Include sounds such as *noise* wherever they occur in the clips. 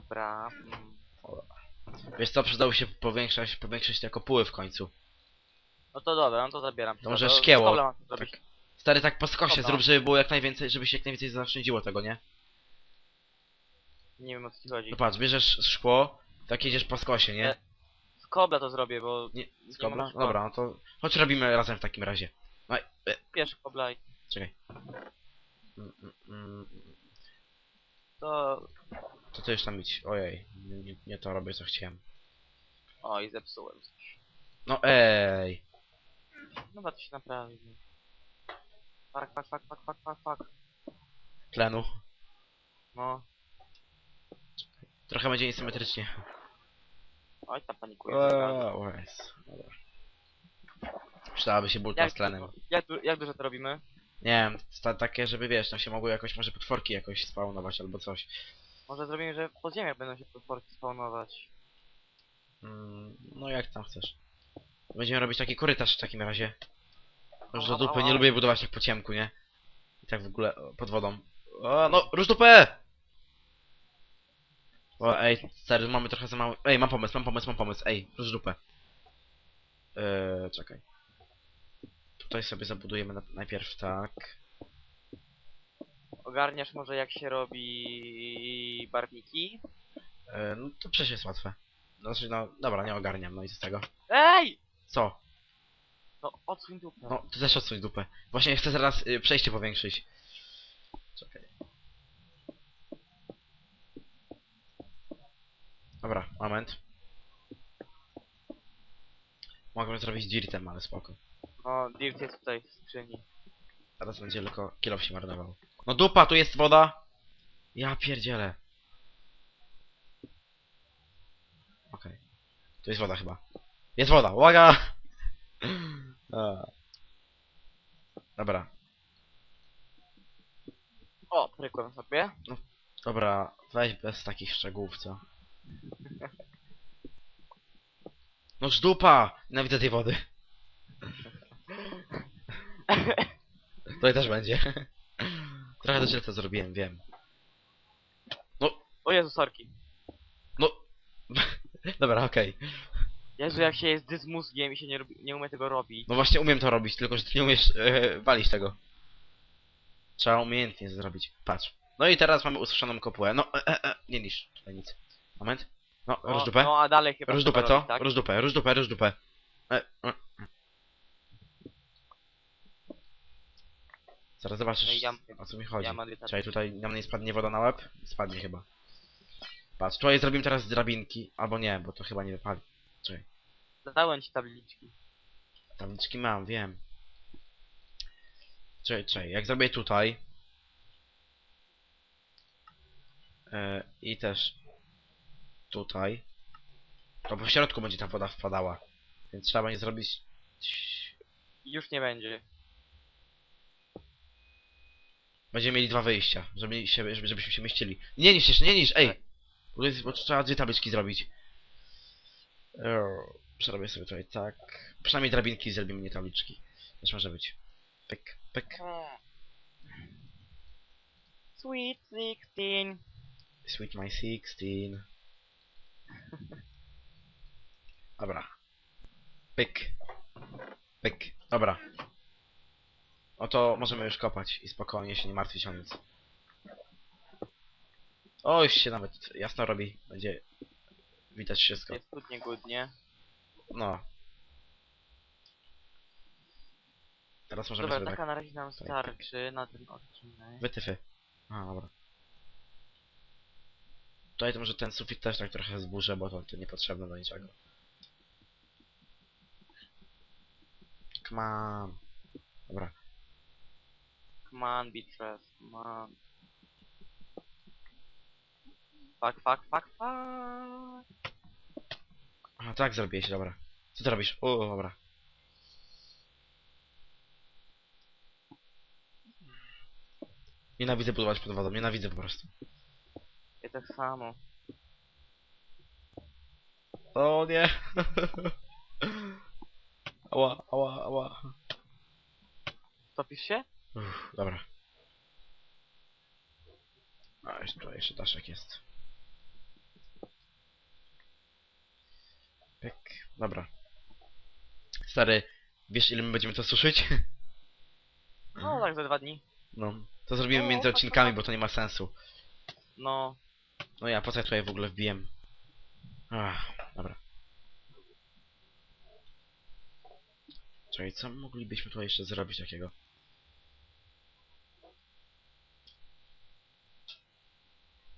Dobra. mm. Wiesz co, przydało się powiększać, powiększyć te kopuły w końcu. No to dobra, no to zabieram. To może szkieło. kobla mam tu zrobić. Stary, tak po skosie Dobra. zrób, żeby było jak najwięcej, żeby się jak najwięcej zaoszczędziło tego, nie? Nie wiem o co ci chodzi. No patrz, bierzesz szkło, tak jedziesz po skosie, nie? E, Z kobla to zrobię, bo Nie, z kobla? szkła. Dobra, no to chodź robimy razem w takim razie. No, i- e, Pierwszy kobla i czekaj. Mm, mm, mm, to... To ty już tam idź. Ojej, nie, nie, to robię co chciałem. Oj, zepsułem coś. No ej! No to się naprawi. Fuck, fuck, fuck, fuck, fuck, fuck, fuck. Tlenu. No. Trochę będzie niesymetrycznie. Oj, tam panikuję. Łez. Dobra. Przydałaby się bulta Jak, z tlenem. jak, du- jak dużo to robimy? Nie wiem, takie, żeby wiesz, tam się mogły jakoś może potworki jakoś spawnować albo coś. Może zrobimy, że w podziemiach będą się potworki spawnować. Mm, no jak tam chcesz. Będziemy robić taki korytarz w takim razie. Już do dupy, nie lubię budować tak po ciemku, nie? I tak w ogóle o, pod wodą. O, no, rusz dupę! O, ej, stary, mamy trochę za mało... Ej, mam pomysł, mam pomysł, mam pomysł, ej, rusz dupę. Eee, czekaj. Tutaj sobie zabudujemy na, najpierw tak. Ogarniasz może jak się robi barwniki? Eee, no to przecież jest łatwe. Znaczy, no, dobra, nie ogarniam, no i co z tego? Ej! Co? No odsuń dupę. No, ty też odsuń dupę. Właśnie chcę zaraz y, przejście powiększyć. Czekaj. Dobra, moment. Mogę zrobić dirtem, ale spoko. No, Dirt jest tutaj w skrzyni. Teraz będzie tylko kilof się marnował. No dupa, tu jest woda! Ja pierdzielę. Okej. Tu jest woda chyba. Jest woda, uwaga! *laughs* Dobra, O, prykłem sobie. dobra, weź bez takich szczegółów, co? No dupa! Nienawidzę tej wody. *laughs* Tutaj też będzie. Trochę to źle to zrobiłem, wiem. O Jezu, sorki. No. *laughs* Dobra, okej. Jezu, jak się jest dysmózgiem i się nie, robi, nie umie tego robić. No właśnie umiem to robić, tylko że ty nie umiesz e, walić tego. Trzeba umiejętnie zrobić. Patrz. No i teraz mamy ususzoną kopułę. No, e, e, e, nie niż. Tutaj nic. Moment. No, No, róż dupę. no a dalej chyba Róż trzeba dupę, co? robić, tak? Róż dupę, róż dupę, róż dupę. E, e. Zaraz zobaczysz, No ja- o co mi chodzi. Ja mam dwie Czekaj, tutaj na mnie spadnie woda na łeb? Spadnie chyba. Patrz, tutaj zrobimy teraz drabinki. Albo nie, bo to chyba nie wypali. Czekaj. Dałem ci tabliczki. Tabliczki mam, wiem. Czekaj, czekaj, jak zrobię tutaj e, i też tutaj to po środku będzie ta woda wpadała więc trzeba będzie zrobić Już nie będzie. Będziemy mieli dwa wyjścia żeby się, żeby, żebyśmy się mieścili nie niż jeszcze, nie niż, ej bo, jest, bo trzeba dwie tabliczki zrobić Eee, Przerobię sobie tutaj tak przynajmniej drabinki zrobimy, nie tabliczki też może być pyk, pyk Sweet 16. Sweet My 16. Dobra. Pyk. Pyk. Dobra. Oto możemy już kopać i spokojnie się nie martwić o nic. O, już się nawet jasno robi. Będzie widać wszystko. Jest cudnie godnie. No. Teraz możemy Dobra, sobie taka tak... na razie nam tak, starczy na ten odcinek. Wytyfy. A, dobra. Tutaj to może ten sufit też tak trochę zburzę, bo to, to niepotrzebne do niczego. Come on. Come on, Beatrice, come on. Fuck, fuck, fuck, fuck. A, tak zrobiłeś, dobra. Co ty robisz? O, dobra. Nienawidzę budować pod wodą, nienawidzę po prostu. Ja tak samo. O nie! *laughs* ała, ała, ała. Topisz się? Uff, dobra. A, jeszcze, jeszcze daszek jest. Pyk. Dobra. Stary, wiesz ile my będziemy to suszyć? No tak za dwa dni. No. To zrobimy No, między tak, odcinkami, tak. bo to nie ma sensu. No, No ja po co ja tutaj w ogóle wbijem? Ach, dobra. Czekaj, co moglibyśmy tutaj jeszcze zrobić takiego?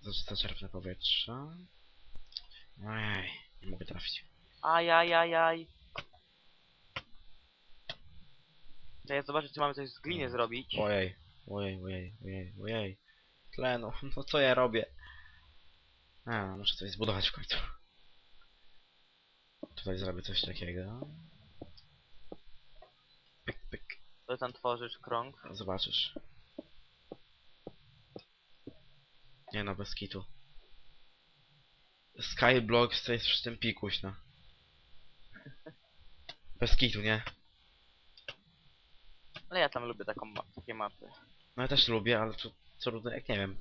Zaczerpnę powietrze. Ojej, nie mogę trafić. ajajajaj. To ja zobaczę, czy mamy coś z gliny zrobić. Ojej, ojej, ojej, ojej, ojej. Tlenu, *laughs* no co ja robię? A, muszę coś zbudować w końcu. Tutaj zrobię coś takiego. Pyk, pyk. To tam tworzysz krąg. Zobaczysz. Nie no, bez kitu. Skyblocks to jest przy tym pikuś, no. Bez kitu, nie? Ale ja tam lubię taką, ma takie mapy. No ja też lubię, ale to trudne jak nie wiem.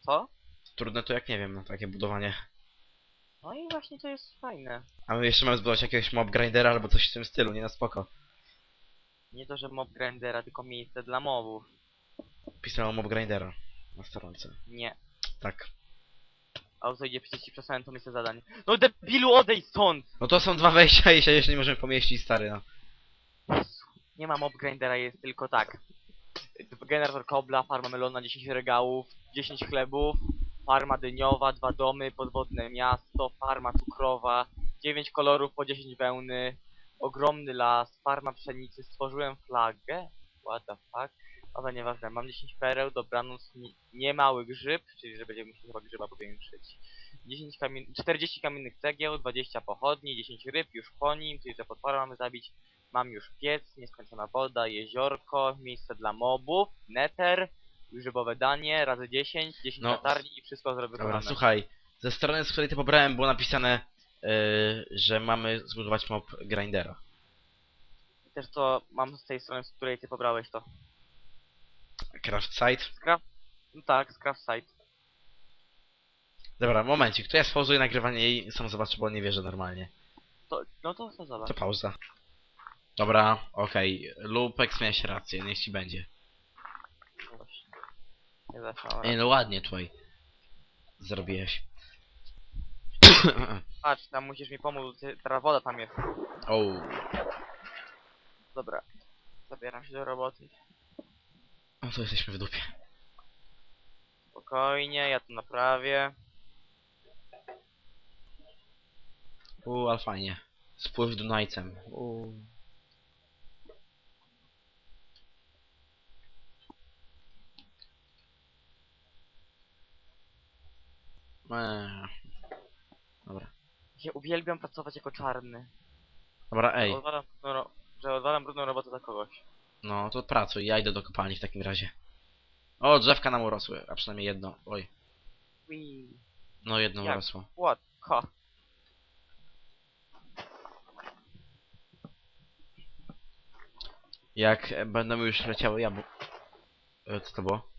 Co? Trudne to jak nie wiem, no takie budowanie. No i właśnie to jest fajne. A my jeszcze mamy zbudować jakiegoś mob grindera albo coś w tym stylu, nie na spoko. Nie to, że mob grindera, tylko miejsce dla mobów. Pisałem mob grindera na stronce. Nie. Tak. A o co idzie? Przecież ci przesłałem to miejsce zadań. No debilu, odejdź stąd! No to są dwa wejścia i się jeszcze nie możemy pomieścić, stary, no. Nie ma mob grindera, jest tylko tak. Generator kobla, farma melona, 10 regałów, 10 chlebów, farma dyniowa, dwa domy, podwodne miasto, farma cukrowa, 9 kolorów po 10 wełny, ogromny las, farma pszenicy, stworzyłem flagę. What the fuck? Ale nieważne, mam 10 pereł, dobranoc, nie, nie mały grzyb, czyli że będziemy musieli chyba grzyba powiększyć. 10 kamien 40 kamiennych cegieł, 20 pochodni, 10 ryb już po nim, czyli że potwora mamy zabić. Mam już piec, nieskończona woda, jeziorko, miejsce dla mobów, neter, grzybowe danie, razy 10, 10 No. latarni i wszystko zrobię Dobra, słuchaj. Ze strony, z której ty pobrałem, było napisane, yy, że mamy zbudować mob grindera. Też to mam z tej strony, z której ty pobrałeś to. Craft site. Scrap... No tak, scrap site. Dobra, momencik, to ja spauzuję nagrywanie i sam zobaczę, bo nie wierzę normalnie. To, no to co zobacz. To pauza. Dobra, okej. Lupex miałeś rację, niech ci będzie. No Właśnie. Nie zaszło. Ej, no ładnie tutaj. Zrobiłeś. *coughs* Patrz, tam musisz mi pomóc, teraz woda tam jest. o, Dobra. Zabieram się do roboty. No to jesteśmy w dupie. Spokojnie, ja to naprawię. U, ale fajnie. Spływ Dunajcem. U. Eee. Dobra. Ja uwielbiam pracować jako czarny. Dobra, ej. Odwalam, ro- że odwalam brudną robotę za kogoś. No to pracuj, ja idę do kopalni w takim razie. O, drzewka nam urosły, a przynajmniej jedno. Oj, Wii. no jedno Jak? urosło. What? Ha. Jak będą już leciały jabłka... E, Co to było?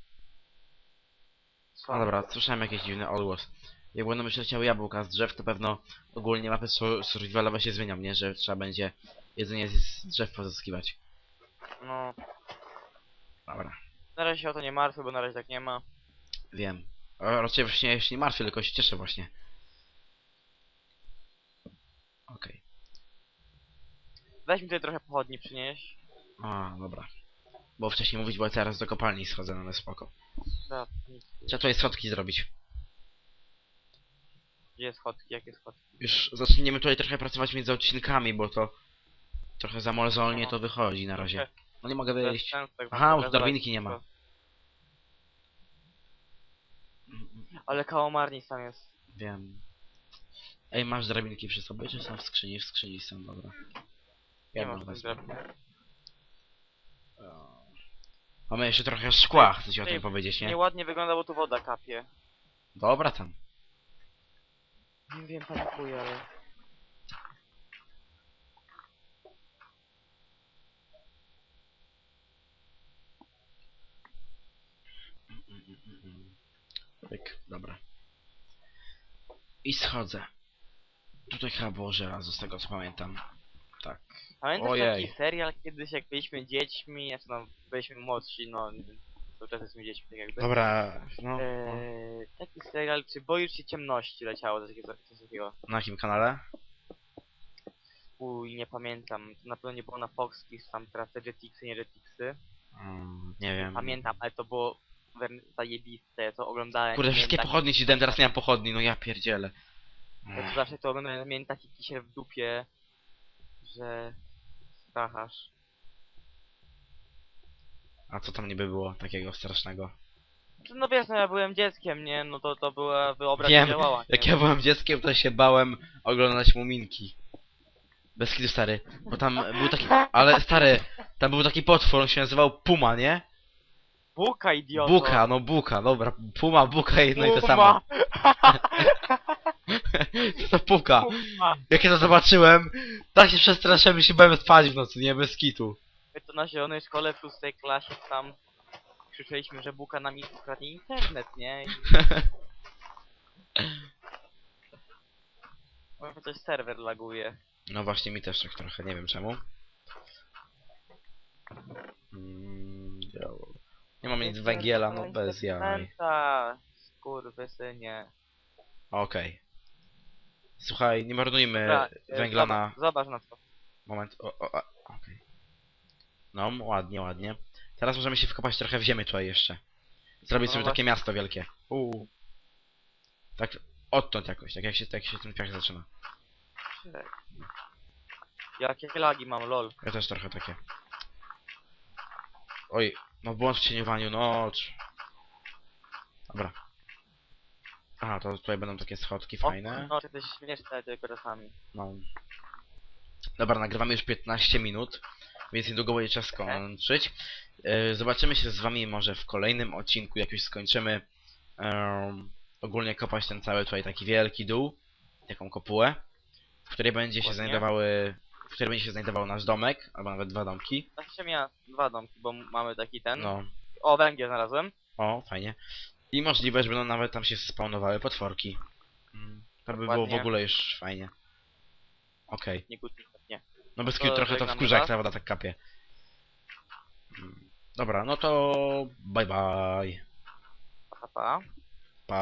Co? No dobra, słyszałem jakiś dziwny odgłos. Jak będą już leciały jabłka z drzew, to pewno ogólnie mapy sur- survivalowe się zmienią, nie? Że trzeba będzie jedzenie z drzew pozyskiwać. No. Dobra, Na razie się o to nie martwię, bo na razie tak nie ma. wiem. O, Raczej właśnie się nie martwię, tylko się cieszę właśnie. Okej. Weź mi tutaj trochę pochodni przynieść. A, dobra. Bo wcześniej mówić, bo ja teraz do kopalni schodzę, no ale spoko. Da, nic. Trzeba tutaj schodki zrobić. Gdzie jest schodki? Jakie schodki? Już zaczniemy tutaj trochę pracować między odcinkami, bo to trochę za mozolnie No. to wychodzi na razie. No nie mogę wyjść. Aha, już drabinki nie ma. Ale kałamarnis tam jest. Wiem. Ej, masz drabinki przy sobie, czy są w skrzyni? W skrzyni są, dobra. Nie Jedną ma wezmę. Mamy jeszcze trochę szkła, chcę ci o tym powiedzieć, nie? Nieładnie wygląda, bo tu woda kapie. Dobra tam. Nie wiem, panikuję, ale... Pyk, dobra. I schodzę. tutaj chyba było żelazo, z tego co pamiętam. Tak. Pamiętasz Ojej. taki serial kiedyś, jak byliśmy dziećmi, znaczy no, byliśmy młodsi, no, cały czas jesteśmy dziećmi, tak jakby. Dobra, no. no. Eee, taki serial, czy boisz się ciemności leciało, coś takiego. Coś takiego. Na jakim kanale? Uj, nie pamiętam, to na pewno nie było na Fox tam teraz te Jetixy, nie Jetixy. Mm, nie wiem. Pamiętam, ale to było zajebiste, to oglądałem. Kurde, miałem wszystkie taki- pochodnie ci dałem, teraz nie mam pochodni, no ja pierdzielę. To zawsze to oglądałem, miałem taki kisiel w dupie, że strachasz. A co tam niby było takiego strasznego? No wiesz, no ja byłem dzieckiem, nie? No to to była wyobraźnia Wiem, działała. Jak nie? ja byłem dzieckiem, to się bałem oglądać muminki. Bez kitu stary, bo tam był taki... Ale stary, tam był taki potwór, on się nazywał Puma, nie? Buka, idioto! Buka, no Buka, dobra. Puma, Buka, jedno i to samo. Co *laughs* to Puka? Puma! Jak ja to zobaczyłem, tak się przestraszyłem, że się bałem spać w nocy, nie? Bez kitu. My to na zielonej szkole w szóstej klasie tam krzyczeliśmy, że Buka nam ukradnie internet, nie? I... *laughs* Może coś serwer laguje. No właśnie mi też tak trochę, nie wiem czemu. Mm. Mamy nic węgiela, no bez jaj. Skurwysynie. Okej. Słuchaj, nie marnujmy Dobra, e, węgla na... Zobacz na to. Moment, o, o, o okej. No, ładnie, ładnie. Teraz możemy się wkopać trochę w ziemię tutaj jeszcze. Zrobić No sobie właśnie. takie miasto wielkie. Uuu. Tak odtąd jakoś, tak jak się, tak jak się ten piach zaczyna. Czekaj. Jakie lagi mam, lol. Ja też trochę takie. Oj, no błąd w cieniowaniu, no. Dobra. Aha, to tutaj będą takie schodki fajne. No, ty jesteś śmieszny tylko czasami. No. Dobra, nagrywamy już 15 minut, więc niedługo będzie czas skończyć. E, Zobaczymy się z wami może w kolejnym odcinku, jak już skończymy ogólnie kopać ten cały tutaj taki wielki dół, taką kopułę, w której będzie się Ładnie. znajdowały, w której będzie się znajdował nasz domek, albo nawet dwa domki. Znaczy miała dwa domki, bo mamy taki ten. No, O, węgiel znalazłem. o, fajnie. I możliwe, że będą nawet tam się spawnowały potworki. Mm, To by było w ogóle już fajnie. Okej. Nie nie. No bez To kitu trochę to żegnamy wkurza, jak was. ta woda tak kapie. Mm, Dobra, no to bye bye. Pa, pa. Pa.